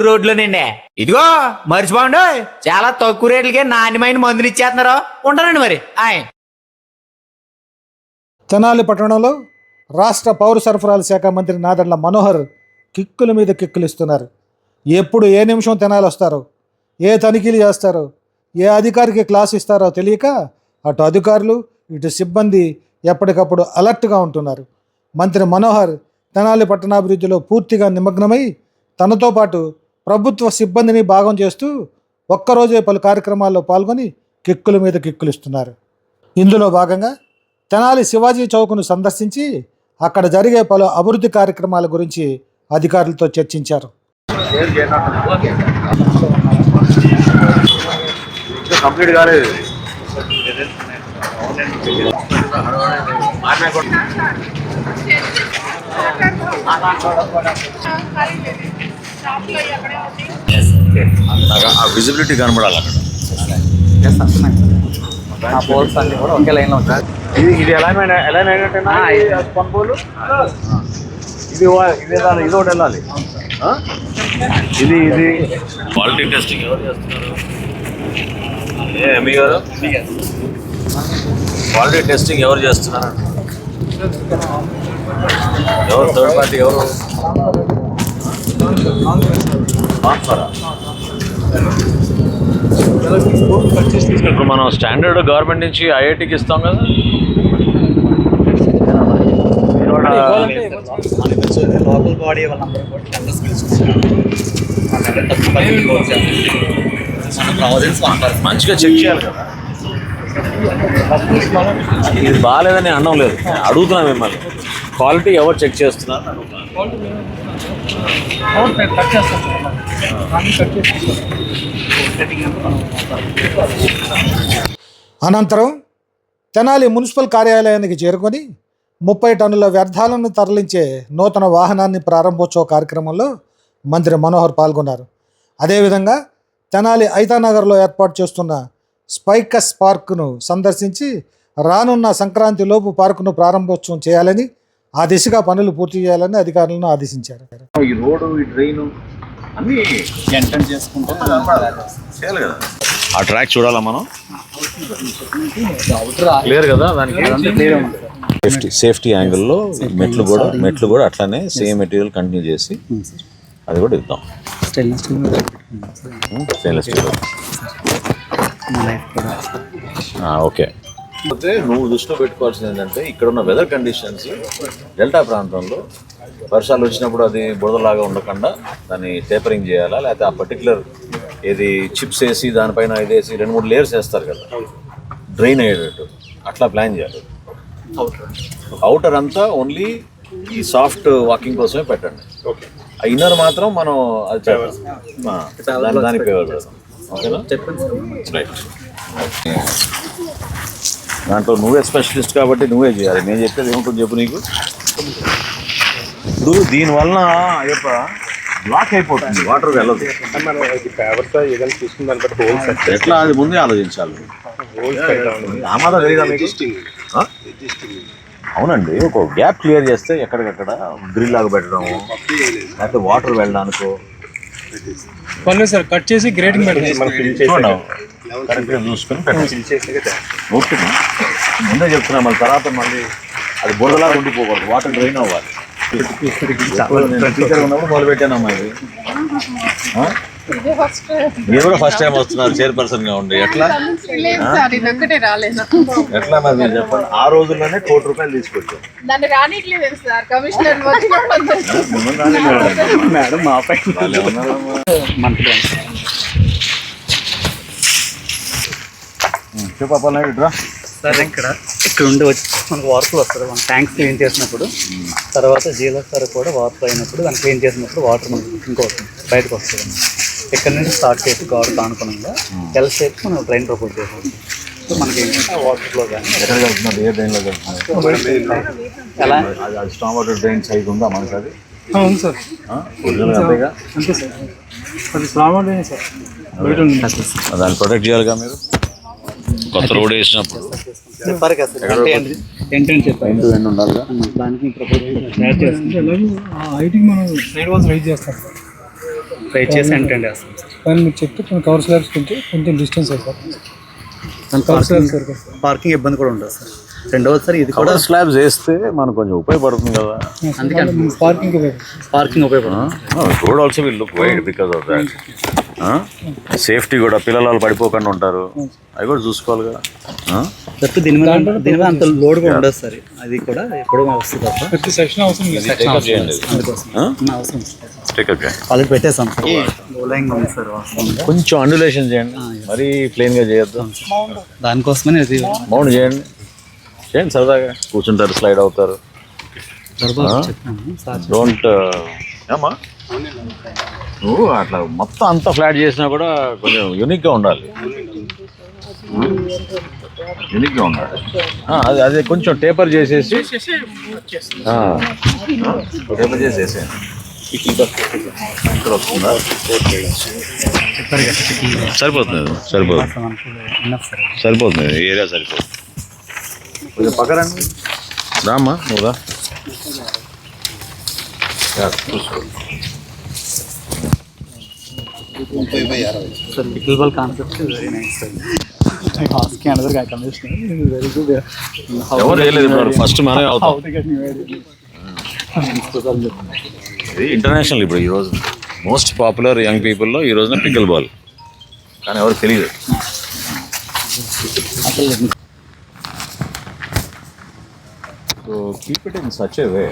రోడ్లోనండి ఇదిగో మర్చిపోండి. చాలా తక్కువ రేట్లకే నాణ్యమైన మందులు ఇచ్చేస్తున్నారు. ఉంటానండి మరి. ఆయ్. తెనాలి పట్టణంలో రాష్ట్ర పౌర సరఫరాల శాఖ మంత్రి నాదెండ్ల మనోహర్ కిక్కుల మీద కిక్కులు ఇస్తున్నారు. ఎప్పుడు ఏ నిమిషం తెనాలి వస్తారో ఏ తనిఖీలు చేస్తారో ఏ అధికారికి క్లాస్ ఇస్తారో తెలియక అటు అధికారులు ఇటు సిబ్బంది ఎప్పటికప్పుడు అలర్ట్గా ఉంటున్నారు. మంత్రి మనోహర్ తెనాలి పట్టణాభివృద్ధిలో పూర్తిగా నిమగ్నమై తనతో పాటు ప్రభుత్వ సిబ్బందిని భాగం చేస్తూ ఒక్కరోజే పలు కార్యక్రమాల్లో పాల్గొని కిక్కుల మీద కిక్కులు ఇస్తున్నారు ఇందులో భాగంగా తెనాలి శివాజీ చౌక్ను సందర్శించి అక్కడ జరిగే పలు అభివృద్ధి కార్యక్రమాల గురించి అధికారులతో చర్చించారు. కంప్లీట్ కాలేదు ఆ విజిబిలిటీ కనబడాలి అక్కడ. ఆ పోల్స్ అన్ని కూడా ఒకే లైన్లో ఉంటాయి. ఇది ఇది ఎలా ఎలా పంపులు ఇది. వా- ఇది వెళ్ళాలి ఇది ఒకటి వెళ్ళాలి? ఇది ఇది. క్వాలిటీ టెస్టింగ్ ఎవరు చేస్తున్నారు? ఏ మీ గారు? క్వాలిటీ టెస్టింగ్ ఎవరు చేస్తున్నారు? ఎవరు థర్డ్ పార్టీ ఎవరు? ఇప్పుడు మనం స్టాండర్డ్ గవర్నమెంట్ నుంచి ఐఐటికి ఇస్తాం కదా. లోకల్ బాడీ మంచిగా చెక్ చేయాలి కదా. ఇది బాగాలేదని అనడం లేదు. అడుగుతున్నా మిమ్మల్ని. క్వాలిటీ ఎవరు చెక్ చేస్తున్నారు? అనంతరం తెనాలి మున్సిపల్ కార్యాలయానికి చేరుకొని ముప్పై టన్నుల వ్యర్థాలను తరలించే నూతన వాహనాన్ని ప్రారంభోత్సవ కార్యక్రమంలో మంత్రి మనోహర్ పాల్గొన్నారు. అదేవిధంగా తెనాలి ఐతానగర్లో ఏర్పాటు చేస్తున్న స్పైకస్ పార్కును సందర్శించి రానున్న సంక్రాంతి లోపు పార్కును ప్రారంభోత్సవం చేయాలని ఆ దిశగా పనులు పూర్తి చేయాలని అధికారులను ఆదేశించారు. ఈ రోడ్డు ఈ ట్రైన్ అన్నీ ఎంటర్ చేసుకుంటే చేయాలి కదా. ఆ ట్రాక్ చూడాలా మనం? క్లియర్ కదా దానికి? సేఫ్టీ సేఫ్టీ యాంగిల్లో మెట్లు కూడా మెట్లు కూడా అట్లానే సేమ్ మెటీరియల్ కంటిన్యూ చేసి అది కూడా ఇద్దాం. Stainless steel stainless steel okay అయితే నువ్వు దృష్టిలో పెట్టుకోవాల్సింది ఏంటంటే ఇక్కడ ఉన్న వెదర్ కండిషన్స్ డెల్టా ప్రాంతంలో వర్షాలు వచ్చినప్పుడు అది బురదలాగా ఉండకుండా దాన్ని టేపరింగ్ చేయాలా? లేకపోతే ఆ పర్టికులర్ ఏది చిప్స్ వేసి దానిపైన ఇది వేసి రెండు మూడు లేయర్స్ వేస్తారు కదా. డ్రైన్ అయ్యేటట్టు. అట్లా ప్లాన్ చేయాలి. అవుటర్ అంతా ఓన్లీ ఈ సాఫ్ట్ వాకింగ్ కోసమే పెట్టండి. ఆ ఇన్నర్ మాత్రం మనం అది దానికి ఓకేనా రైట్ దాంట్లో నువ్వే స్పెషలిస్ట్ కాబట్టి నువ్వే చేయాలి. నేను చెప్పేది ఏముంటుంది చెప్పు నీకు? ఇప్పుడు దీనివల్ల అయ్యప్ప బ్లాక్ అయిపోతుంది. వాటర్ వెళ్ళదు. ఎట్లా? అది ముందే ఆలోచించాలి. ఆమాదా? అవునండి. ఒక గ్యాప్ క్లియర్ చేస్తే ఎక్కడికక్కడ డ్రిల్ లాగా పెట్టడం లేకపోతే వాటర్ వెళ్ళడానికో. పర్లేదు సార్ కట్ చేసి గ్రేడింగ్ పెడతాం చూడండి. కరెక్ట్గా చూసుకొని పెట్టండి ఓకేనా ముందే చెప్తున్నా మళ్ళీ తర్వాత మళ్ళీ అది బురదలాగా ఉండిపోకూడదు. వాటర్ డ్రైన్ అవ్వాలి. టీచర్ ఉన్నప్పుడు మొదలు పెట్టానమ్మా ఇది? మీరు కూడా ఫస్ట్ టైం వస్తున్నారు చైర్పర్సన్గా ఉండి. ఎట్లా? ఎట్లా మరి మీరు చెప్పండి? ఆ రోజుల్లోనే కోటి రూపాయలు తీసుకొచ్చాం. మేడం మా పై వాళ్ళు ఏమన్నారమ్మా? మంత్లీ ఉం, చెప్పు అప్పలనాయుడు ఇట్రా సార్ ఇక్కడ ఇక్కడ ఉండి వచ్చి మనకు వాటర్ వస్తుంది మన ట్యాంక్స్ క్లీన్ చేసినప్పుడు తర్వాత జీలో సార్ కూడా వాటర్ అయినప్పుడు దాన్ని క్లీన్ చేసినప్పుడు వాటర్ మనకి ఇంకోతుంది బయటకు వస్తుంది. ఇక్కడ నుంచి స్టార్ట్ చేసి గోడకు అనుగుణంగా ఎల్ షేప్ మనం ట్రైన్ ప్రపోజ్ చేసాం సో మనకి ఏంటంటే వాటర్ ఫ్లో కానీ ఎక్కడ కలుపుతున్నారు? ఏ కలుపుతున్నారు? ఎలా? స్టామ్ వాటర్ సైజ్ ఉందా మనకి అది? అవును సార్. అంతే సార్. అది సామాన్య సార్. దాన్ని ప్రొటెక్ట్ చేయాలిగా మీరు? కొత్త రోడ్ వేసినప్పుడు. చెప్పారు కదా సార్ అంటే ఎంట్రెన్స్ చెప్పారు ఎండు దానికి ఆ హైట్కి మనం సైడ్ వాల్స్ రైజ్ చేస్తాం సార్ ట్రై చేసి ఎంట్రెండ్ వేస్తాం కానీ మీరు చెప్తే కొన్ని కవర్ స్లాబ్స్ కొంచెం కొంచెం డిస్టెన్స్ సార్ దాని పార్కింగ్ పార్కింగ్ ఇబ్బంది కూడా ఉండదు సార్ రెండవది సార్ ఇది కూడా కవర్ స్లాబ్స్ వేస్తే మనకు కొంచెం ఉపయోగపడుతుంది కదా. అందుకని పార్కింగ్ పార్కింగ్ ఉపయోగపడుతుంది. Road also will look wide because of that safety కూడా పిల్లలు వాళ్ళు పడిపోకుండా ఉంటారు. అవి కూడా చూసుకోవాలి కదా? తప్పి దీని మీద దీని మీద అంత లోడ్ కూడా ఉండదు సార్. అది కూడా ఎప్పుడో వస్తుంది తప్ప. ప్రతి సెక్షన్ అవసరం. వాళ్ళకి పెట్టేసాం సార్. కొంచెం అండులేషన్ చేయండి. మరీ ప్లెయిన్గా చేయొద్దు. దానికోసమనే అది మౌంట్ చేయండి. చేయండి సరదాగా కూర్చుంటారు స్లైడ్ అవుతారు. డోంట్ ఏమా నువ్వు అట్లా మొత్తం అంతా ఫ్లాట్ చేసినా కూడా కొంచెం యూనిక్గా ఉండాలి. యూనిక్గా ఉండాలి. ఆ, అది అది కొంచెం టేపర్ చేసేసి టేపర్ చేసేసి. సరిపోతుంది సరిపోతుంది. సరిపోతుంది. ఏరియా సరిపోతుంది. కొంచెం పక్కరండి. రామ్మా నువ్వు రా. యా, చూసుకో. Sir pickle ball concept very nice sir హాస్కి another commission very good ఎవరు వేయలేదు ఫస్ట్ మనమే అవుతాం. ఇది ఇంటర్నేషనల్ ఇప్పుడు ఈ రోజు. మోస్ట్ పాపులర్ యంగ్ పీపుల్లో ఈ రోజున పికల్ బాల్ కానీ ఎవరు తెలియదు. So keep it in such a way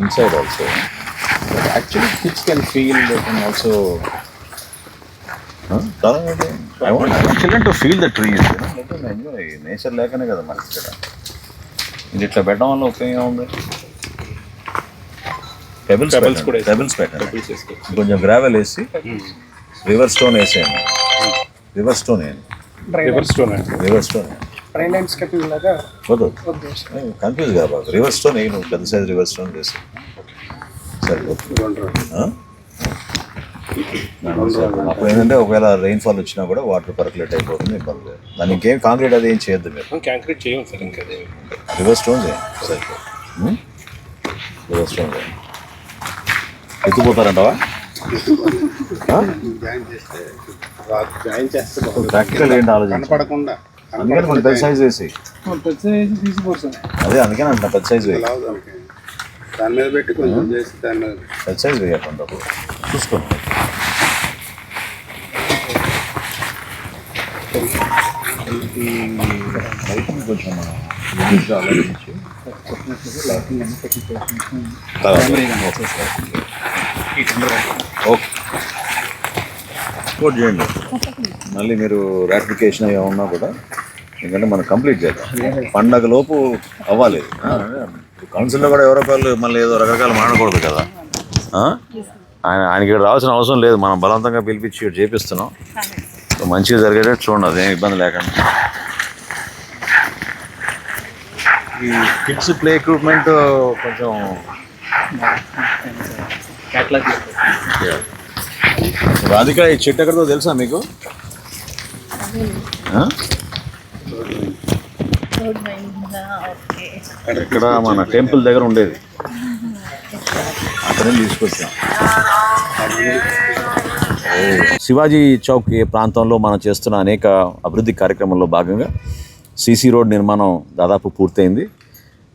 inside also actually kids can feel can also I want children to feel the trees enjoy nature లేకనే కదా మనకి ఇక్కడ. ఇది ఇట్లా పెట్టడం వల్ల ఉపయోగం ఉంది? పెబుల్స్ పెబుల్స్ కూడా పెబుల్స్ పెట్టండి కొంచెం గ్రావెల్ వేసి రివర్ స్టోన్ వేసేయండి. రివర్ స్టోన్ వేయండి. Rivers stone river stone drain landscaping లాగా వద్దు. కన్ఫ్యూజ్ కదా బాబు. రివర్ స్టోన్ వేయి నువ్వు పెద్ద సైజ్ రివర్ స్టోన్ వేసి. ఆ? అప్పుడు ఏంటంటే ఒకవేళ రెయిన్ ఫాల్ వచ్చినా కూడా వాటర్ పర్కులేట్ అయిపోతుంది ఇబ్బంది లేదు. దానికి ఇంకేం కాంక్రీట్ అది ఏం చేయొద్దు మీరు. కాంక్రీట్ చేయం సార్ ఇంకా రివర్ స్టోన్ చేయండి సరిపోతుంది రివర్ స్టోన్ చేయండి ఎత్తిపోతారంటవా ప్రాక్టికల్ ఏంటి ఆలోచన పడకుండా అందుకని కొంచెం పెద్ద సైజ్ వేసి పెద్ద సార్ అదే అందుకని అంటున్నా పెద్ద సైజ్ వేయి. దాని మీద పెట్టి కొంచెం చేసి దాని మీద పెద్ద సైజ్ వేయకుండా ఆలోచించి ఓకే. సపోర్ట్ చేయండి. మళ్ళీ మీరు రాటిఫికేషన్ అవి ఉన్నా కూడా ఎందుకంటే మనం కంప్లీట్ చేద్దాం. పండగ లోపు అవ్వాలి. కౌన్సిల్లో కూడా ఎవరో ఒకళ్ళు మళ్ళీ ఏదో రకరకాలు మాడకూడదు కదా? ఆయన ఆయనకి ఇక్కడ రావాల్సిన అవసరం లేదు. మనం బలవంతంగా పిలిపించి ఇక్కడ చేపిస్తున్నాం. సో మంచిగా జరిగేటట్టు చూడండి అదేం ఇబ్బంది లేకుండా. ఈ కిడ్స్ ప్లే ఎక్విప్మెంట్ కొంచెం రాధిక ఈ చెట్టు ఎక్కడో తెలుసా మీకు? ఇక్కడ మన టెంపుల్ దగ్గర ఉండేది. అక్కడే తీసుకొచ్చాం. శివాజీ చౌక్ ప్రాంతంలో మనం చేస్తున్న అనేక అభివృద్ధి కార్యక్రమంలో భాగంగా సీసీ రోడ్ నిర్మాణం దాదాపు పూర్తయింది.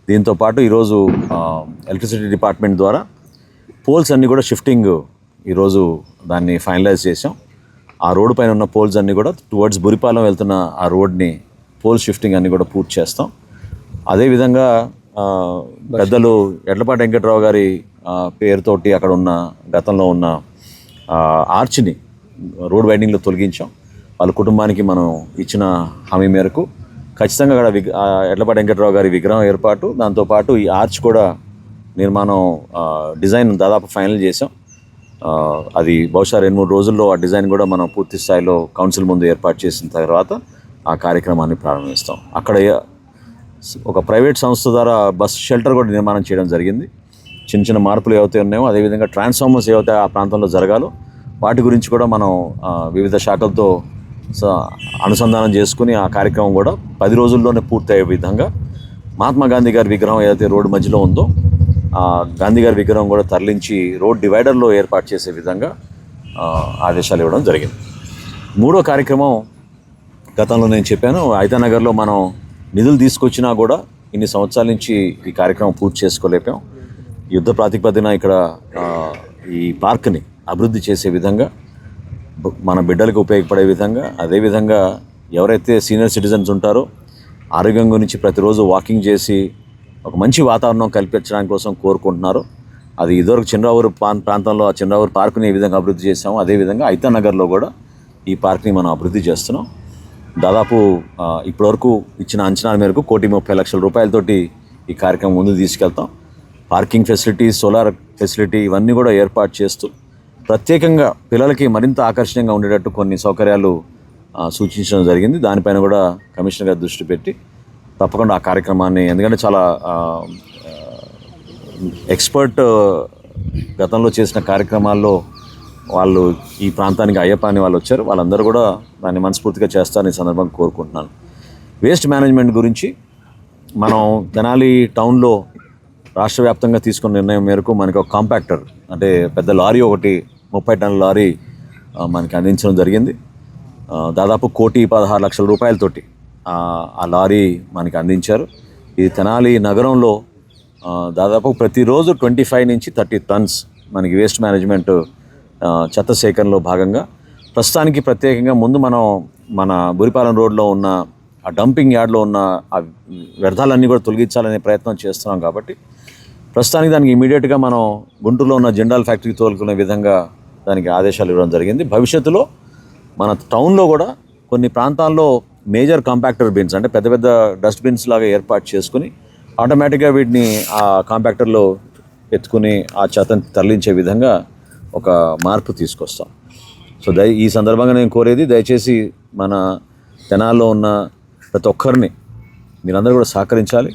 దీంతో పాటు ఈరోజు ఎలక్ట్రిసిటీ డిపార్ట్మెంట్ ద్వారా పోల్స్ అన్నీ కూడా షిఫ్టింగ్ ఈరోజు దాన్ని ఫైనలైజ్ చేసాం ఆ రోడ్డు పైన ఉన్న పోల్స్ అన్నీ కూడా టువర్డ్స్ బురిపాలెం వెళ్తున్న ఆ రోడ్ని పోల్ షిఫ్టింగ్ అన్నీ కూడా పూర్తి చేస్తాం. అదేవిధంగా పెద్దలు ఎడ్లపాటి వెంకట్రావు గారి పేరుతోటి అక్కడ ఉన్న గతంలో ఉన్న ఆర్చ్ని రోడ్ వైండింగ్లో తొలగించాం. వాళ్ళ కుటుంబానికి మనం ఇచ్చిన హామీ మేరకు ఖచ్చితంగా అక్కడ విగ్ ఎడ్లపాటి వెంకట్రావు గారి విగ్రహం ఏర్పాటు దాంతోపాటు ఈ ఆర్చ్ కూడా నిర్మాణం డిజైన్ దాదాపు ఫైనల్ చేసాం అది బహుశా రెండు మూడు రోజుల్లో ఆ డిజైన్ కూడా మనం పూర్తి స్థాయిలో కౌన్సిల్ ముందు ఏర్పాటు చేసిన తర్వాత ఆ కార్యక్రమాన్ని ప్రారంభిస్తాం. అక్కడ ఒక ప్రైవేట్ సంస్థ ద్వారా బస్ షెల్టర్ కూడా నిర్మాణం చేయడం జరిగింది. చిన్న చిన్న మార్పులు ఏవైతే ఉన్నాయో అదేవిధంగా ట్రాన్స్ఫార్మర్స్ ఏవైతే ఆ ప్రాంతంలో జరగాలో వాటి గురించి కూడా మనం వివిధ శాఖలతో స- అనుసంధానం చేసుకుని ఆ కార్యక్రమం కూడా పది రోజుల్లోనే పూర్తయ్యే విధంగా మహాత్మా గాంధీ గారి విగ్రహం ఏదైతే రోడ్డు మధ్యలో ఉందో ఆ గాంధీ గారి విగ్రహం కూడా తరలించి రోడ్ డివైడర్లో ఏర్పాటు చేసే విధంగా ఆదేశాలు ఇవ్వడం జరిగింది. మూడో కార్యక్రమం గతంలో నేను చెప్పాను ఐతానగర్లో మనం నిధులు తీసుకొచ్చినా కూడా ఇన్ని సంవత్సరాల నుంచి ఈ కార్యక్రమం పూర్తి చేసుకోలేపాం. యుద్ధ ప్రాతిపదిన ఇక్కడ ఈ పార్క్ని అభివృద్ధి చేసే విధంగా మన బిడ్డలకు ఉపయోగపడే విధంగా అదేవిధంగా ఎవరైతే సీనియర్ సిటిజన్స్ ఉంటారో ఆరోగ్యం గురించి ప్రతిరోజు వాకింగ్ చేసి ఒక మంచి వాతావరణం కల్పించడానికి కోసం కోరుకుంటున్నారు. అది ఇదివరకు చిన్నరావూరు ప్రాంతంలో ఆ చిన్నరావూరు పార్కుని ఏ విధంగా అభివృద్ధి చేసామో అదేవిధంగా ఐతానగర్లో కూడా ఈ పార్క్ని మనం అభివృద్ధి చేస్తున్నాం. దాదాపు ఇప్పటివరకు ఇచ్చిన అంచనాల మేరకు కోటి ముప్పై లక్షల రూపాయలతోటి ఈ కార్యక్రమం ముందు తీసుకెళ్తాం. పార్కింగ్ ఫెసిలిటీ సోలార్ ఫెసిలిటీ ఇవన్నీ కూడా ఏర్పాటు చేస్తూ ప్రత్యేకంగా పిల్లలకి మరింత ఆకర్షణీయంగా ఉండేటట్టు కొన్ని సౌకర్యాలు సూచించడం జరిగింది. దానిపైన కూడా కమిషనర్ గారు దృష్టి పెట్టి తప్పకుండా ఆ కార్యక్రమాన్ని ఎందుకంటే చాలా ఎక్స్పర్ట్ గతంలో చేసిన కార్యక్రమాల్లో వాళ్ళు ఈ ప్రాంతానికి అయ్యప్ప అని వాళ్ళు వచ్చారు. వాళ్ళందరూ కూడా దాన్ని మనస్ఫూర్తిగా చేస్తారని సందర్భంగా కోరుకుంటున్నాను. వేస్ట్ మేనేజ్మెంట్ గురించి మనం తెనాలి టౌన్లో రాష్ట్ర వ్యాప్తంగా తీసుకున్న నిర్ణయం మేరకు మనకి ఒక కాంపాక్టర్ అంటే పెద్ద లారీ ఒకటి ముప్పై టన్నుల లారీ మనకి అందించడం జరిగింది. దాదాపు కోటి పదహారు లక్షల రూపాయలతోటి ఆ, లారీ మనకి అందించారు. ఇది తెనాలి నగరంలో దాదాపు ప్రతిరోజు ట్వంటీ ఫైవ్ నుంచి థర్టీ టన్స్ మనకి వేస్ట్ మేనేజ్మెంట్ చెత్త సేకరణలో భాగంగా. ప్రస్తుతానికి ప్రత్యేకంగా ముందు మనం మన బురిపాలెం రోడ్లో ఉన్న ఆ డంపింగ్ యార్డ్లో ఉన్న ఆ వ్యర్థాలన్నీ కూడా తొలగించాలనే ప్రయత్నం చేస్తున్నాం కాబట్టి ప్రస్తుతానికి దానికి ఇమీడియట్గా మనం గుంటూరులో ఉన్న జెండాల్ ఫ్యాక్టరీకి తోలుకునే విధంగా దానికి ఆదేశాలు ఇవ్వడం జరిగింది. భవిష్యత్తులో మన టౌన్లో కూడా కొన్ని ప్రాంతాల్లో మేజర్ కాంపాక్టర్ బిన్స్ అంటే పెద్ద పెద్ద డస్ట్ బిన్స్ లాగా ఏర్పాటు చేసుకుని ఆటోమేటిక్గా వీటిని ఆ కాంపాక్టర్లో ఎత్తుకుని ఆ చెత్తని తరలించే విధంగా ఒక మార్పు తీసుకొస్తాం. సో దయ ఈ సందర్భంగా నేను కోరేది దయచేసి మన తెనాల్లో ఉన్న ప్రతి ఒక్కరిని మీరందరూ కూడా సహకరించాలి.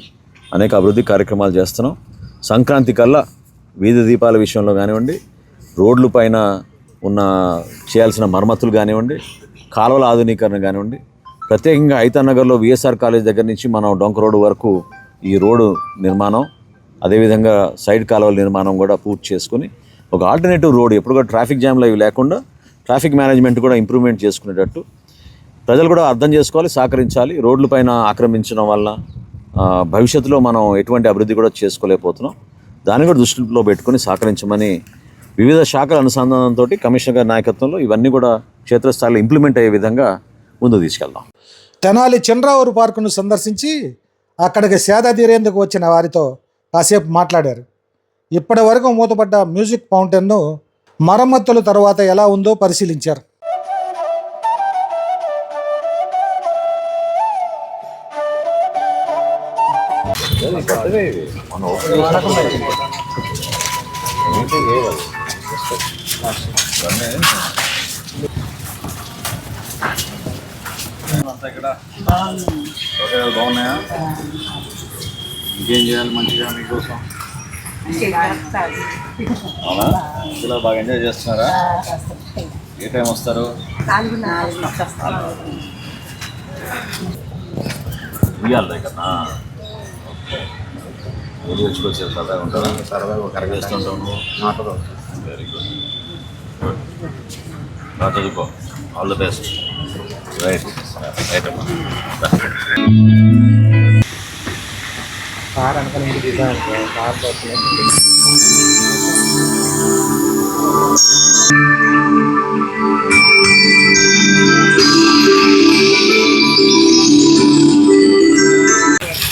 అనేక అభివృద్ధి కార్యక్రమాలు చేస్తున్నాం. సంక్రాంతి కల్లా వీధి దీపాల విషయంలో కానివ్వండి రోడ్లు పైన ఉన్న చేయాల్సిన మరమ్మతులు కానివ్వండి కాలువల ఆధునీకరణ కానివ్వండి ప్రత్యేకంగా ఐతానగర్లో విఎస్ఆర్ కాలేజ్ దగ్గర నుంచి మనం డొంక రోడ్డు వరకు ఈ రోడ్డు నిర్మాణం అదేవిధంగా సైడ్ కాలువల నిర్మాణం కూడా పూర్తి చేసుకుని ఒక ఆల్టర్నేటివ్ రోడ్ ఎప్పుడు కూడా ట్రాఫిక్ జామ్లు అవి లేకుండా ట్రాఫిక్ మేనేజ్మెంట్ కూడా ఇంప్రూవ్మెంట్ చేసుకునేటట్టు ప్రజలు కూడా అర్థం చేసుకోవాలి సహకరించాలి. రోడ్ల పైన ఆక్రమించడం వల్ల భవిష్యత్తులో మనం ఎటువంటి అభివృద్ధి కూడా చేసుకోలేకపోతున్నాం. దాన్ని కూడా దృష్టిలో పెట్టుకొని సహకరించమని వివిధ శాఖల అనుసంధానంతో కమిషనర్ గారి నాయకత్వంలో ఇవన్నీ కూడా క్షేత్రస్థాయిలో ఇంప్లిమెంట్ అయ్యే విధంగా ముందు తీసుకెళ్దాం. తెనాలి చంద్రావూరు పార్కును సందర్శించి అక్కడికి సేద తీరేందుకు వచ్చిన వారితో కాసేపు మాట్లాడారు. ఇప్పటి వరకు మూతపడ్డ మ్యూజిక్ ఫౌంటైన్ను మరమ్మతుల తర్వాత ఎలా ఉందో పరిశీలించారు. బాగున్నాయా? ఇంకేం చేయాలి మంచిగా మీకోసం? అవునా? పిల్లలు బాగా ఎంజాయ్ చేస్తున్నారా? ఏ టైం వస్తారు? ఇవ్వాలి దగ్గర ఊరు వచ్చుకొచ్చారు సరదాగా ఉంటారా? సరదాగా కరెక్ట్ చేస్తుంటావు నువ్వు వెరీ గుడ్ గుడ్ బాగా చదువుకో. All the best right right అమ్మా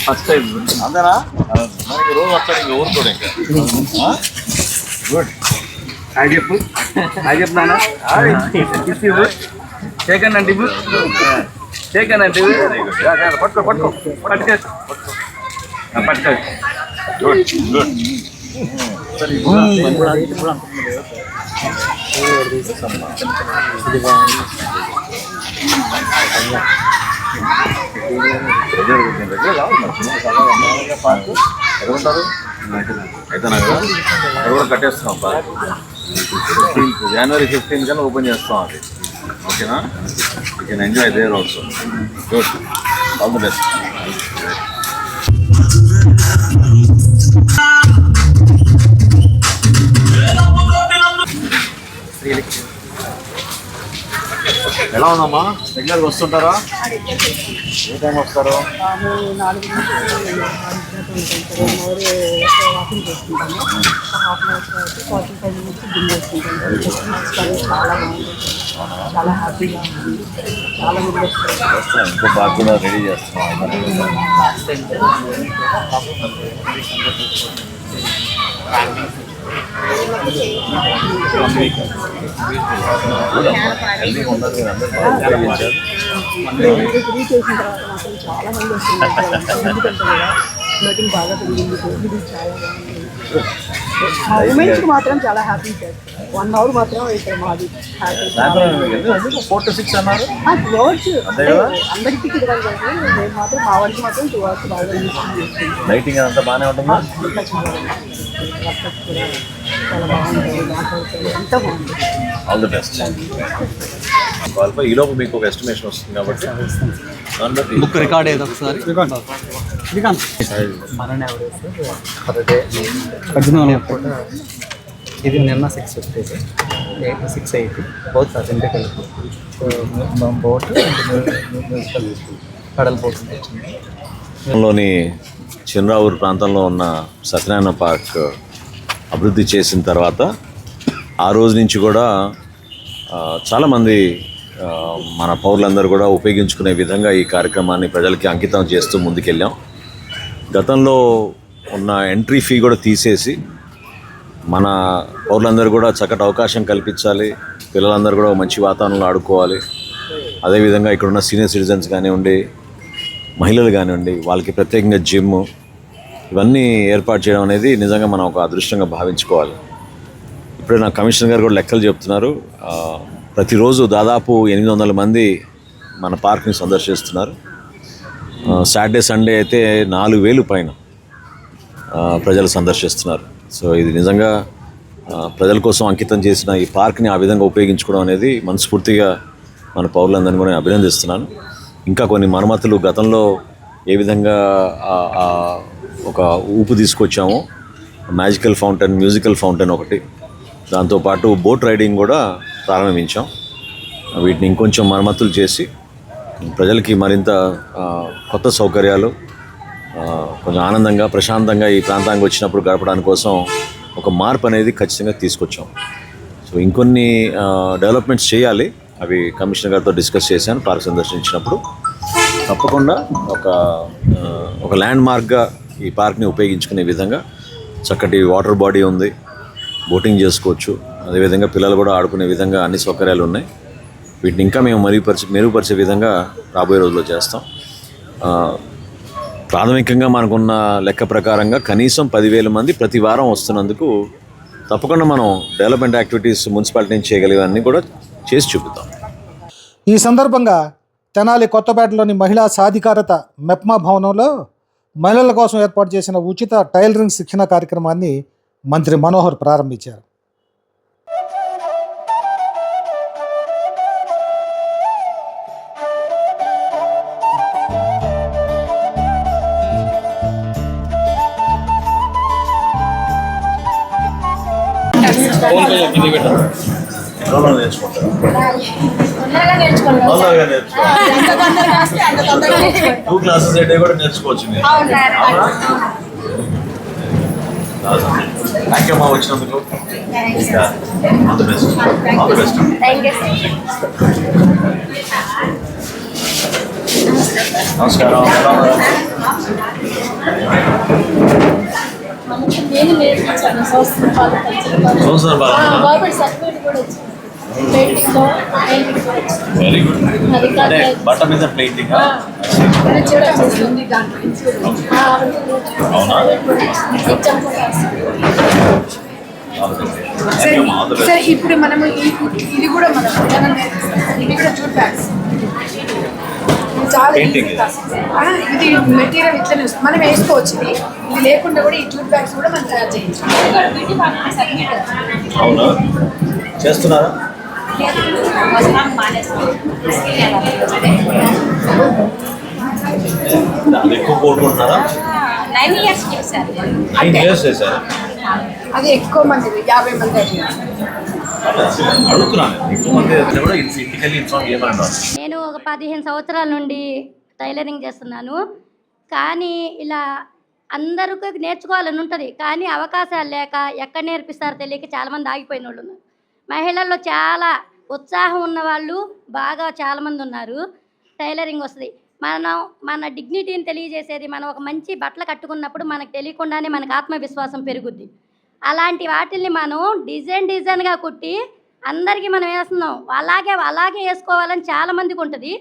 ఫస్ట్ టైం అంతేనా? మనకి రోజు వస్తాడు ఇంకా ఊరుకోడు ఇంకా. గుడ్ హాయ్ చెప్పు హాయ్ చెప్పు నాన్న. కిస్ ఇవ్వు షేకన్ అంటే షేకన్ అంటే పట్టుకో పట్టుకో. పట్టుకో. ఎక్కడుంటారు అయితే నాకు అది కూడా కట్టేస్తున్నాం ఫిఫ్టీన్త్ జనవరి ఫిఫ్టీన్త్ కన్నా ఓపెన్ చేస్తాం అది ఓకేనా you can enjoy there also good all the best Srilik. ఎలా ఉందమ్మా రెగ్యులర్గా వస్తుంటారా? ఏ టైం వస్తారు? ఇంకో బాగా కూడా రెడీ చేస్తున్నాం హెల్దీ ఉండదు చాలా మంది వస్తున్నారు. ఎందుకంటే బాగా పెరిగింది. చాలా బాగుంది మా ఉమెన్స్ మాత్రం చాలా హ్యాపీ సార్ వన్ అవర్ మాత్రం ఇక్కడ మాది ఫోర్ టు సిక్స్ అన్నారు. Two hours? అందరికీ తిరగాలి కదా మాత్రం మా వాడికి మాత్రం టూ అవర్స్ బాగా లైటింగ్ అంతా బాగానే ఉంటుందా? చాలా బాగుంటుంది. బాగుంది ఆల్ ది బెస్ట్ ఈ లోపు మీకు ఒక ఎస్టిమేషన్ వస్తుంది కాబట్టి. బుక్ రికార్డ్ ఏదో ఒకసారి. ఇది నిన్న six fifty sir eight six eighty both sir రెండే కలిపి బోట్ మ్యూజికల్ కడల్ బోట్ వచ్చింది లోని చిన్రావూరు ప్రాంతంలో ఉన్న సత్యనారాయణ పార్క్ అభివృద్ధి చేసిన తర్వాత ఆ రోజు నుంచి కూడా చాలామంది మన పౌరులందరూ కూడా ఉపయోగించుకునే విధంగా ఈ కార్యక్రమాన్ని ప్రజలకి అంకితం చేస్తూ ముందుకెళ్ళాం. గతంలో ఉన్న ఎంట్రీ ఫీ కూడా తీసేసి మన పౌరులందరూ కూడా చక్కటి అవకాశం కల్పించాలి పిల్లలందరూ కూడా మంచి వాతావరణంలో ఆడుకోవాలి. అదేవిధంగా ఇక్కడ ఉన్న సీనియర్ సిటిజన్స్ కానివ్వండి మహిళలు కానివ్వండి వాళ్ళకి ప్రత్యేకంగా జిమ్ ఇవన్నీ ఏర్పాటు చేయడం అనేది నిజంగా మనం ఒక అదృష్టంగా భావించుకోవాలి. ఇప్పుడే నా కమిషనర్ గారు కూడా లెక్కలు చెప్తున్నారు. ప్రతిరోజు దాదాపు ఎనిమిది వందల మంది మన పార్క్ని సందర్శిస్తున్నారు. సాటర్డే సండే అయితే నాలుగు వేలు పైన ప్రజలు సందర్శిస్తున్నారు. సో ఇది నిజంగా ప్రజల కోసం అంకితం చేసిన ఈ పార్క్ని ఆ విధంగా ఉపయోగించుకోవడం అనేది మనస్ఫూర్తిగా మన పౌరులందరినీ కూడా నేను అభినందిస్తున్నాను. ఇంకా కొన్ని మరమ్మతులు గతంలో ఏ విధంగా ఒక ఊపు తీసుకొచ్చామో మ్యాజికల్ ఫౌంటైన్ మ్యూజికల్ ఫౌంటైన్ ఒకటి. దాంతోపాటు బోట్ రైడింగ్ కూడా ప్రారంభించాం. వీటిని ఇంకొంచెం మరమ్మతులు చేసి ప్రజలకి మరింత కొత్త సౌకర్యాలు కొంచెం ఆనందంగా ప్రశాంతంగా ఈ ప్రాంతానికి వచ్చినప్పుడు గడపడానికి కోసం ఒక మార్పు అనేది ఖచ్చితంగా తీసుకొచ్చాం. సో ఇంకొన్ని డెవలప్మెంట్స్ చేయాలి. అవి కమిషనర్ గారితో డిస్కస్ చేశాను పార్క్ సందర్శించినప్పుడు. తప్పకుండా ఒక ఒక ల్యాండ్ మార్క్గా ఈ పార్క్ని ఉపయోగించుకునే విధంగా చక్కటి వాటర్ బాడీ ఉంది. బోటింగ్ చేసుకోవచ్చు. అదేవిధంగా పిల్లలు కూడా ఆడుకునే విధంగా అన్ని సౌకర్యాలు ఉన్నాయి. వీటిని ఇంకా మేము మెరుగుపరిచే మెరుగుపరిచే విధంగా రాబోయే రోజుల్లో చేస్తాం. ప్రాథమికంగా మనకున్న లెక్క ప్రకారంగా కనీసం పదివేల మంది ప్రతి వారం వస్తున్నందుకు తప్పకుండా మనం డెవలప్మెంట్ యాక్టివిటీస్ మున్సిపాలిటీ నుంచి చేయగలిగేవన్నీ కూడా చేసి చూపుతాం ఈ సందర్భంగా తెనాలి కొత్తపేటలోని మహిళా సాధికారత మెప్మా భవనంలో మహిళల కోసం ఏర్పాటు చేసిన ఉచిత టైలరింగ్ శిక్షణ కార్యక్రమాన్ని మంత్రి మనోహర్ ప్రారంభించారు. నేర్చుకుంటారు? తొందరగా నేర్చుకోవాలి టూ క్లాసెస్ డే కూడా నేర్చుకోవచ్చు మీరు. థ్యాంక్ యూ అమ్మా వచ్చినందుకు. All the best all the best నమస్కారం వచ్చింది వెరీ గుడ్ అంటే. బట్ట మీద పెయింటింగ్ అవును. సరే ఇప్పుడు మనము ఇది కూడా మనం. ఇది కూడా ఇది చాలా ఇది మెటీరియల్ ఇట్లనే వస్తుంది. మనం వేసుకోవచ్చు ఇది. ఇది లేకుండా కూడా ఈ జూట్ బ్యాగ్స్ కూడా మనం తయారు చేయొచ్చు. అవునా? చేస్తున్నారా? అది ఎక్కువ కోరుకుంటున్నారా నైన్ ఇయర్స్ చేశారు. నైన్ ఇయర్స్ చేశారు? అది ఎక్కువ మంది యాభై మంది. అడుగుతున్నాను. ఎక్కువ మంది అయితే కూడా ఇంటికెళ్ళి ఇన్ఫార్మ్ చేయమన్నారు. నేను ఒక పదిహేను సంవత్సరాల నుండి టైలరింగ్ చేస్తున్నాను. కానీ ఇలా అందరికీ నేర్చుకోవాలని ఉంటుంది. కానీ అవకాశాలు లేక ఎక్కడ నేర్పిస్తారో తెలియక చాలామంది ఆగిపోయిన వాళ్ళు ఉన్నారు. మహిళల్లో చాలా ఉత్సాహం ఉన్న వాళ్ళు బాగా చాలామంది ఉన్నారు. టైలరింగ్ వస్తుంది. మనం మన డిగ్నిటీని తెలియజేసేది మనం ఒక మంచి బట్టలు కట్టుకున్నప్పుడు మనకు తెలియకుండానే మనకు ఆత్మవిశ్వాసం పెరుగుద్ది. అలాంటి వాటిల్ని మనం డిజైన్ డిజైన్గా కుట్టి అందరికీ మనం వేస్తున్నాం అలాగే అలాగే వేసుకోవాలని చాలా మందికి ఉంటుంది.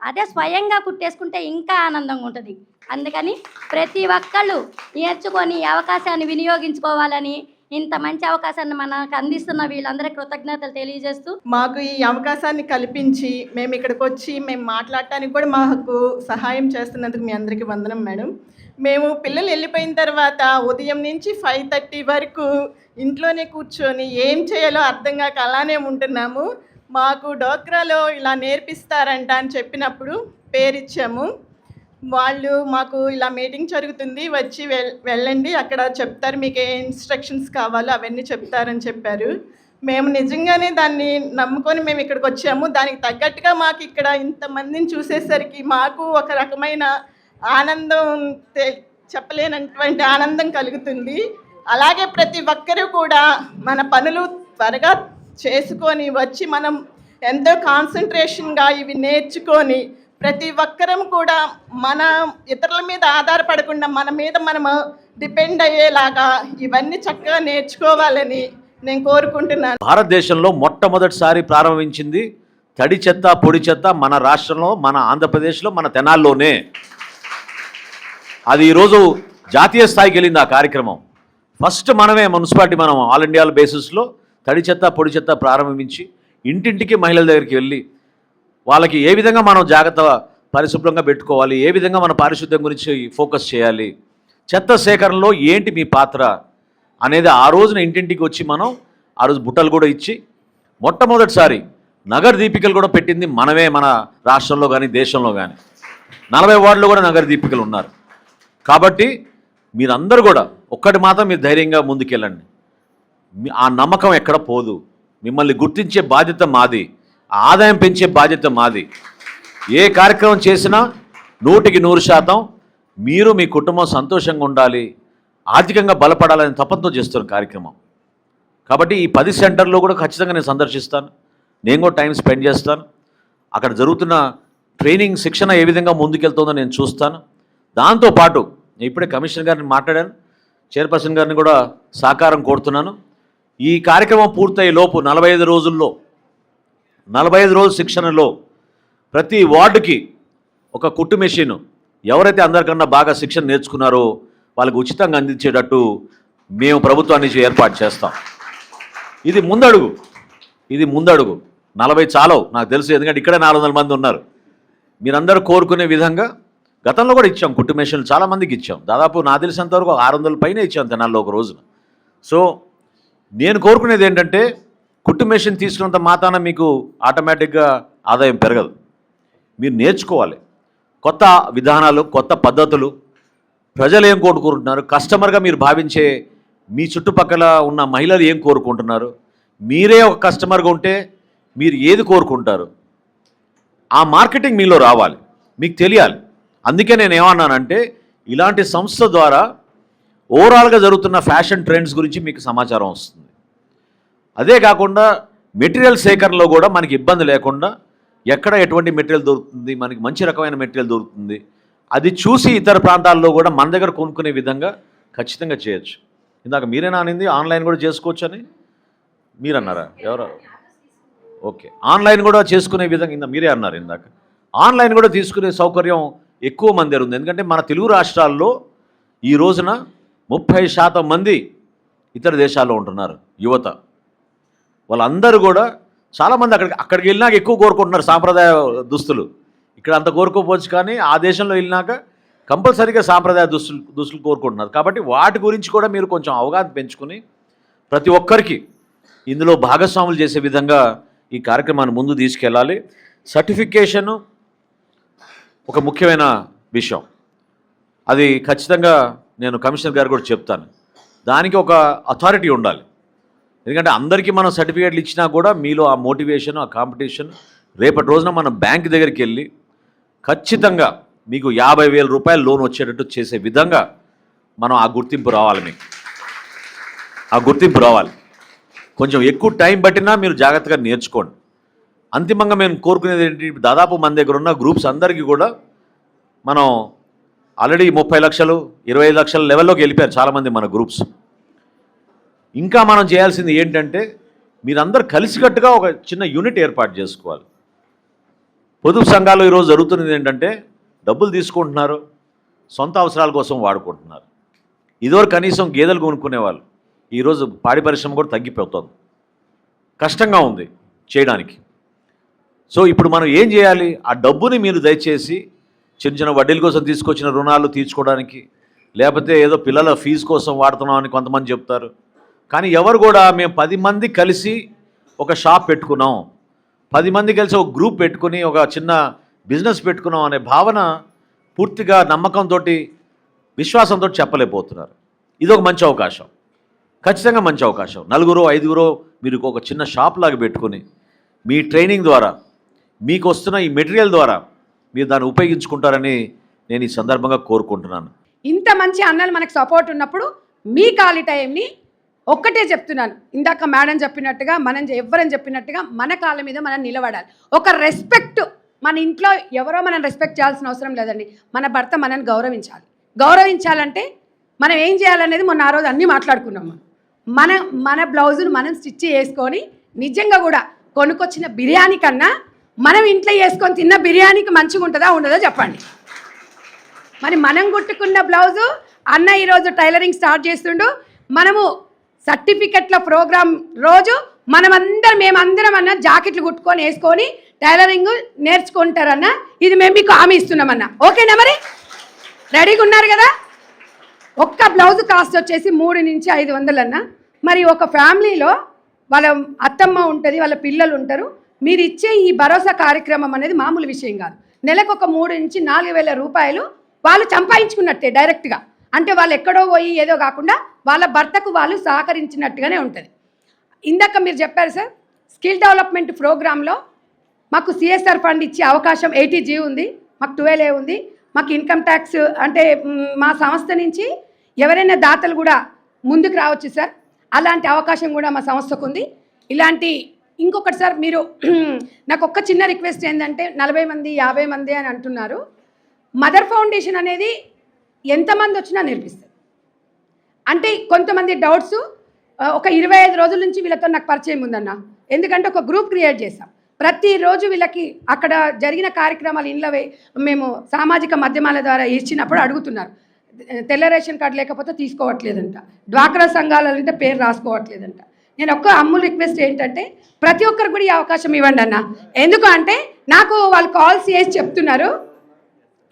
అదే స్వయంగా కుట్టేసుకుంటే ఇంకా ఆనందంగా ఉంటుంది. అందుకని ప్రతి ఒక్కళ్ళు నేర్చుకొని అవకాశాన్ని వినియోగించుకోవాలని ఇంత మంచి అవకాశాన్ని మనకు అందిస్తున్న వీళ్ళందరికీ కృతజ్ఞతలు తెలియజేస్తూ మాకు ఈ అవకాశాన్ని కల్పించి మేము ఇక్కడికి వచ్చి మేము మాట్లాడటానికి కూడా మాకు సహాయం చేస్తున్నందుకు మీ అందరికీ వందనం మేడం. మేము పిల్లలు వెళ్ళిపోయిన తర్వాత ఉదయం నుంచి ఫైవ్ థర్టీ వరకు ఇంట్లోనే కూర్చొని ఏం చేయాలో అర్థం కాక అలానే ఉంటున్నాము. మాకు డోక్రాలో ఇలా నేర్పిస్తారంట అని చెప్పినప్పుడు పేరిచ్చాము వాళ్ళు మాకు ఇలా మీటింగ్ జరుగుతుంది వచ్చి వెల్ వెళ్ళండి అక్కడ చెప్తారు మీకు ఏ ఇన్స్ట్రక్షన్స్ కావాలో అవన్నీ చెప్తారని చెప్పారు. మేము నిజంగానే దాన్ని నమ్ముకొని మేము ఇక్కడికి వచ్చాము. దానికి తగ్గట్టుగా మాకు ఇక్కడ ఇంతమందిని చూసేసరికి మాకు ఒక రకమైన ఆనందం చెప్పలేనటువంటి ఆనందం కలుగుతుంది. అలాగే ప్రతి ఒక్కరూ కూడా మన పనులు త్వరగా చేసుకొని వచ్చి మనం ఎంతో కాన్సన్ట్రేషన్గా ఇవి నేర్చుకొని ప్రతి ఒక్కరం కూడా మన ఇతరుల మీద ఆధారపడకుండా మన మీద మనము డిపెండ్ అయ్యేలాగా ఇవన్నీ చక్కగా నేర్చుకోవాలని నేను కోరుకుంటున్నాను. భారతదేశంలో మొట్టమొదటిసారి ప్రారంభించింది తడి చెత్త పొడి చెత్త మన రాష్ట్రంలో మన ఆంధ్రప్రదేశ్లో మన తెనాల్లోనే. అది ఈరోజు జాతీయ స్థాయికి వెళ్ళింది ఆ కార్యక్రమం. ఫస్ట్ మనమే మున్సిపాలిటీ మనం ఆల్ ఇండియాల బేసిస్లో తడి చెత్త పొడి చెత్త ప్రారంభించి ఇంటింటికి మహిళల దగ్గరికి వెళ్ళి వాళ్ళకి ఏ విధంగా మనం జాగ్రత్త పరిశుభ్రంగా పెట్టుకోవాలి ఏ విధంగా మన పారిశుద్ధ్యం గురించి ఫోకస్ చేయాలి చెత్త సేకరణలో ఏంటి మీ పాత్ర అనేది ఆ రోజున ఇంటింటికి వచ్చి మనం ఆ రోజు బుట్టలు కూడా ఇచ్చి మొట్టమొదటిసారి నగర దీపికలు కూడా పెట్టింది మనమే మన రాష్ట్రంలో కానీ దేశంలో కానీ నలభై వార్డులో కూడా నగర దీపికలు ఉన్నారు. కాబట్టి మీరందరూ కూడా ఒక్కటి మాత్రం మీరు ధైర్యంగా ముందుకెళ్ళండి. ఆ నమ్మకం ఎక్కడ పోదు. మిమ్మల్ని గుర్తించే బాధ్యత మాది. ఆదాయం పెంచే బాధ్యత మాది. ఏ కార్యక్రమం చేసినా నూటికి నూరు శాతం మీరు మీ కుటుంబం సంతోషంగా ఉండాలి. ఆర్థికంగా బలపడాలని తపంతో చేస్తున్న కార్యక్రమం. కాబట్టి ఈ పది సెంటర్లో కూడా ఖచ్చితంగా నేను సందర్శిస్తాను. నేను కూడా టైం స్పెండ్ చేస్తాను. అక్కడ జరుగుతున్న ట్రైనింగ్ శిక్షణ ఏ విధంగా ముందుకెళ్తుందో నేను చూస్తాను. దాంతోపాటు నేను ఇప్పుడే కమిషనర్ గారిని మాట్లాడాను చైర్పర్సన్ గారిని కూడా సహకారం కోరుతున్నాను. ఈ కార్యక్రమం పూర్తయ్యే లోపు నలభై ఐదు రోజుల్లో నలభై ఐదు రోజుల శిక్షణలో ప్రతి వార్డుకి ఒక కుట్టు మెషిన్ ఎవరైతే అందరికన్నా బాగా శిక్షణ నేర్చుకున్నారో వాళ్ళకి ఉచితంగా అందించేటట్టు మేము ప్రభుత్వాన్ని ఏర్పాటు చేస్తాం. ఇది ముందడుగు. ఇది ముందడుగు. నలభై చాలవు. నాకు తెలుసు ఎందుకంటే ఇక్కడే నాలుగు వందల మంది ఉన్నారు. మీరందరూ కోరుకునే విధంగా గతంలో కూడా ఇచ్చాం కుట్టు మెషిన్లు చాలామందికి ఇచ్చాం. దాదాపు నా తెలిసినంత వరకు ఆరు వందల పైన ఇచ్చాం తెనాల్లో ఒక రోజున. సో నేను కోరుకునేది ఏంటంటే కుట్టు మెషిన్ తీసుకున్నంత మాతాన మీకు ఆటోమేటిక్గా ఆదాయం పెరగదు. మీరు నేర్చుకోవాలి. కొత్త విధానాలు కొత్త పద్ధతులు ప్రజలు ఏం కోరుకుంటున్నారు కస్టమర్గా మీరు భావించే మీ చుట్టుపక్కల ఉన్న మహిళలు ఏం కోరుకుంటున్నారు మీరే ఒక కస్టమర్గా ఉంటే మీరు ఏది కోరుకుంటారు ఆ మార్కెటింగ్ మీలో రావాలి. మీకు తెలియాలి. అందుకే నేను ఏమన్నానంటే ఇలాంటి సంస్థ ద్వారా ఓవరాల్గా జరుగుతున్న ఫ్యాషన్ ట్రెండ్స్ గురించి మీకు సమాచారం వస్తుంది. అదే కాకుండా మెటీరియల్ సేకరణలో కూడా మనకి ఇబ్బంది లేకుండా ఎక్కడ ఎటువంటి మెటీరియల్ దొరుకుతుంది మనకి మంచి రకమైన మెటీరియల్ దొరుకుతుంది అది చూసి ఇతర ప్రాంతాల్లో కూడా మన దగ్గర కొనుక్కునే విధంగా ఖచ్చితంగా చేయొచ్చు. ఇందాక మీరేనా అనింది ఆన్లైన్ కూడా చేసుకోవచ్చు అని మీరన్నారా? ఎవరు? ఓకే. ఆన్లైన్ కూడా చేసుకునే విధంగా ఇందా మీరే అన్నారు ఇందాక. ఆన్లైన్ కూడా తీసుకునే సౌకర్యం ఎక్కువ మంది ఉంది. ఎందుకంటే మన తెలుగు రాష్ట్రాల్లో ఈ రోజున ముప్పై శాతం మంది ఇతర దేశాల్లో ఉంటున్నారు యువత. వాళ్ళందరూ కూడా చాలామంది అక్కడికి అక్కడికి వెళ్ళినాక ఎక్కువ కోరుకుంటున్నారు సాంప్రదాయ దుస్తులు. ఇక్కడ అంత కోరుకోపోవచ్చు కానీ ఆ దేశంలో వెళ్ళినాక కంపల్సరీగా సాంప్రదాయ దుస్తులు దుస్తులు కోరుకుంటున్నారు. కాబట్టి వాటి గురించి కూడా మీరు కొంచెం అవగాహన పెంచుకుని ప్రతి ఒక్కరికి ఇందులో భాగస్వాములు చేసే విధంగా ఈ కార్యక్రమాన్ని ముందు తీసుకెళ్ళాలి. సర్టిఫికేషను ఒక ముఖ్యమైన విషయం. అది ఖచ్చితంగా నేను కమిషనర్ గారు కూడా చెప్తాను. దానికి ఒక అథారిటీ ఉండాలి. ఎందుకంటే అందరికీ మనం సర్టిఫికేట్లు ఇచ్చినా కూడా మీలో ఆ మోటివేషన్ ఆ కాంపిటీషన్ రేపటి రోజున మనం బ్యాంక్ దగ్గరికి వెళ్ళి ఖచ్చితంగా మీకు యాభై వేల రూపాయలు లోన్ వచ్చేటట్టు చేసే విధంగా మనం ఆ గుర్తింపు రావాలి మీకు. ఆ గుర్తింపు రావాలి. కొంచెం ఎక్కువ టైం పట్టినా మీరు జాగ్రత్తగా నేర్చుకోండి. అంతిమంగా మేము కోరుకునేది ఏంటి? దాదాపు మన దగ్గర ఉన్న గ్రూప్స్ అందరికీ కూడా మనం ఆల్రెడీ ముప్పై లక్షలు ఇరవై లక్షల లెవెల్లోకి వెళ్ళిపోయారు చాలామంది మన గ్రూప్స్. ఇంకా మనం చేయాల్సింది ఏంటంటే మీరందరూ కలిసికట్టుగా ఒక చిన్న యూనిట్ ఏర్పాటు చేసుకోవాలి. పొదుపు సంఘాలు ఈరోజు జరుగుతున్నది ఏంటంటే డబ్బులు తీసుకుంటున్నారు సొంత అవసరాల కోసం వాడుకుంటున్నారు. ఇదివరకు కనీసం గేదెలు కొనుక్కునేవాళ్ళు. ఈరోజు పాడి పరిశ్రమ కూడా తగ్గిపోతుంది. కష్టంగా ఉంది చేయడానికి. సో ఇప్పుడు మనం ఏం చేయాలి? ఆ డబ్బుని మీరు దయచేసి చిన్న చిన్న వడ్డీల కోసం తీసుకొచ్చిన రుణాలు తీర్చుకోవడానికి లేకపోతే ఏదో పిల్లల ఫీజు కోసం వాడుతున్నామని కొంతమంది చెప్తారు. కానీ ఎవరు కూడా మేము పది మంది కలిసి ఒక షాప్ పెట్టుకున్నాం. పది మంది కలిసి ఒక గ్రూప్ పెట్టుకుని ఒక చిన్న బిజినెస్ పెట్టుకున్నాం అనే భావన పూర్తిగా నమ్మకంతో విశ్వాసంతో చెప్పలేకపోతున్నారు. ఇది ఒక మంచి అవకాశం. ఖచ్చితంగా మంచి అవకాశం. నలుగురు ఐదుగురు మీరు ఒక చిన్న షాప్ లాగా పెట్టుకుని మీ ట్రైనింగ్ ద్వారా మీకు వస్తున్న ఈ మెటీరియల్ ద్వారా మీరు దాన్ని ఉపయోగించుకుంటారని నేను ఈ సందర్భంగా కోరుకుంటున్నాను. ఇంత మంచి అన్నలు మనకు సపోర్ట్ ఉన్నప్పుడు మీ ఖాళీ టైంని ఒక్కటే చెప్తున్నాను. ఇందాక మేడం చెప్పినట్టుగా మనం ఎవరని చెప్పినట్టుగా మన కాళ్ళ మీద మనం నిలబడాలి. ఒక రెస్పెక్ట్ మన ఇంట్లో ఎవరో మనం రెస్పెక్ట్ చేయాల్సిన అవసరం లేదండి. మన భర్త మనల్ని గౌరవించాలి. గౌరవించాలంటే మనం ఏం చేయాలనేది మొన్న ఆ రోజు అన్నీ మాట్లాడుకున్నాం. మనం. మన మన బ్లౌజును మనం స్టిచ్ చేసుకొని నిజంగా కూడా కొనుక్కొచ్చిన బిర్యానీ కన్నా మనం ఇంట్లో వేసుకొని తిన్న బిర్యానీకి మంచిగా ఉంటుందా ఉండదో చెప్పండి. మరి మనం కుట్టుకున్న బ్లౌజు అన్న ఈరోజు టైలరింగ్ స్టార్ట్ చేస్తుండు. మనము సర్టిఫికెట్ల ప్రోగ్రామ్ రోజు మనమందరం మేమందరం అన్న జాకెట్లు కుట్టుకొని వేసుకొని టైలరింగ్ నేర్చుకుంటారన్న. ఇది మేము మీకు హామీ ఇస్తున్నామన్న. ఓకేనా మరి? రెడీగా ఉన్నారు కదా? ఒక్క బ్లౌజ్ కాస్ట్ వచ్చేసి మూడు నుంచి ఐదు వందలన్నా. మరి ఒక ఫ్యామిలీలో వాళ్ళ అత్తమ్మ ఉంటుంది వాళ్ళ పిల్లలు ఉంటారు. మీరు ఇచ్చే ఈ భరోసా కార్యక్రమం అనేది మామూలు విషయం కాదు. నెలకు ఒక మూడు నుంచి నాలుగు వేల రూపాయలు వాళ్ళు సంపాదించుకున్నట్టే డైరెక్ట్గా అంటే వాళ్ళు ఎక్కడో పోయి ఏదో కాకుండా వాళ్ళ భర్తకు వాళ్ళు సహకరించినట్టుగానే ఉంటుంది. ఇందాక మీరు చెప్పారు సార్ స్కిల్ డెవలప్మెంట్ ప్రోగ్రాంలో మాకు సిఎస్ఆర్ ఫండ్ ఇచ్చే అవకాశం ఎయిటీజీ ఉంది మాకు ట్వెల్వ్ ఏ ఉంది మాకు ఇన్కమ్ ట్యాక్స్ అంటే మా సంస్థ నుంచి ఎవరైనా దాతలు కూడా ముందుకు రావచ్చు సార్. అలాంటి అవకాశం కూడా మా సంస్థకు ఉంది. ఇలాంటి ఇంకొకటి సార్ మీరు నాకు ఒక్క చిన్న రిక్వెస్ట్ ఏంటంటే నలభై మంది యాభై మంది అని అంటున్నారు. మదర్ ఫౌండేషన్ అనేది ఎంతమంది వచ్చినా నేర్పిస్తుంది. అంటే కొంతమంది డౌట్స్ ఒక ఇరవై ఐదు రోజుల నుంచి వీళ్ళతో నాకు పరిచయం ఉందన్న. ఎందుకంటే ఒక గ్రూప్ క్రియేట్ చేసాం ప్రతిరోజు వీళ్ళకి అక్కడ జరిగిన కార్యక్రమాలు ఇండ్లవే మేము సామాజిక మాధ్యమాల ద్వారా ఇచ్చినప్పుడు అడుగుతున్నారు. తెల్ల రేషన్ కార్డు లేకపోతే తీసుకోవట్లేదంట. డ్వాక్రా సంఘాలంటే పేరు రాసుకోవట్లేదంట. నేను ఒక్క అమ్ములు రిక్వెస్ట్ ఏంటంటే ప్రతి ఒక్కరికి కూడా ఈ అవకాశం ఇవ్వండి అన్న. ఎందుకు అంటే నాకు వాళ్ళు కాల్స్ చేసి చెప్తున్నారు.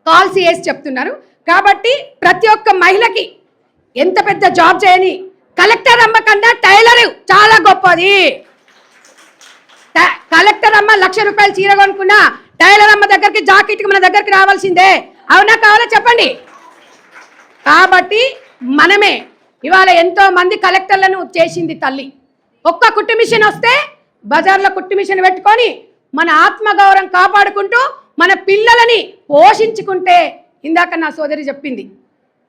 కాల్స్ చేసి చెప్తున్నారు. కాబట్టి ప్రతి ఒక్క మహిళకి ఎంత పెద్ద జాబ్ చేయని కలెక్టర్ అమ్మ కన్నా టైలర్ చాలా గొప్పది. కలెక్టర్ అమ్మ లక్ష రూపాయలు చీర కొనుక్కున్నా టైలర్ అమ్మ దగ్గరికి జాకెట్కి మన దగ్గరికి రావాల్సిందే. అవునా కావాలా చెప్పండి? కాబట్టి మనమే ఇవాళ ఎంతో మంది కలెక్టర్లను చేసింది తల్లి. ఒక్క కుట్టు మిషన్ వస్తే బజార్లో కుట్టు మిషన్ పెట్టుకొని మన ఆత్మగౌరవం కాపాడుకుంటూ మన పిల్లలని పోషించుకుంటే ఇందాక నా సోదరి చెప్పింది.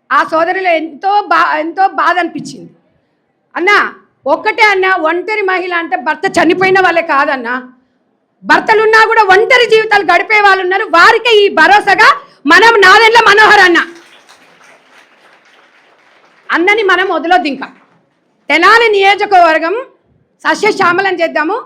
ఆ సోదరిలో ఎంతో బా ఎంతో బాధ అనిపించింది. అన్న ఒక్కటే అన్న ఒంటరి మహిళ అంటే భర్త చనిపోయిన వాళ్ళే కాదన్నా. భర్తలున్నా కూడా ఒంటరి జీవితాలు గడిపే వాళ్ళు ఉన్నారు. వారికే ఈ భరోసాగా మనం నాదెండ్ల మనోహర్ అన్న. అన్నని మనం వదలొద్దు ఇంకా. తెనాలి నియోజకవర్గం సస్యశ్యామలం చేద్దాము.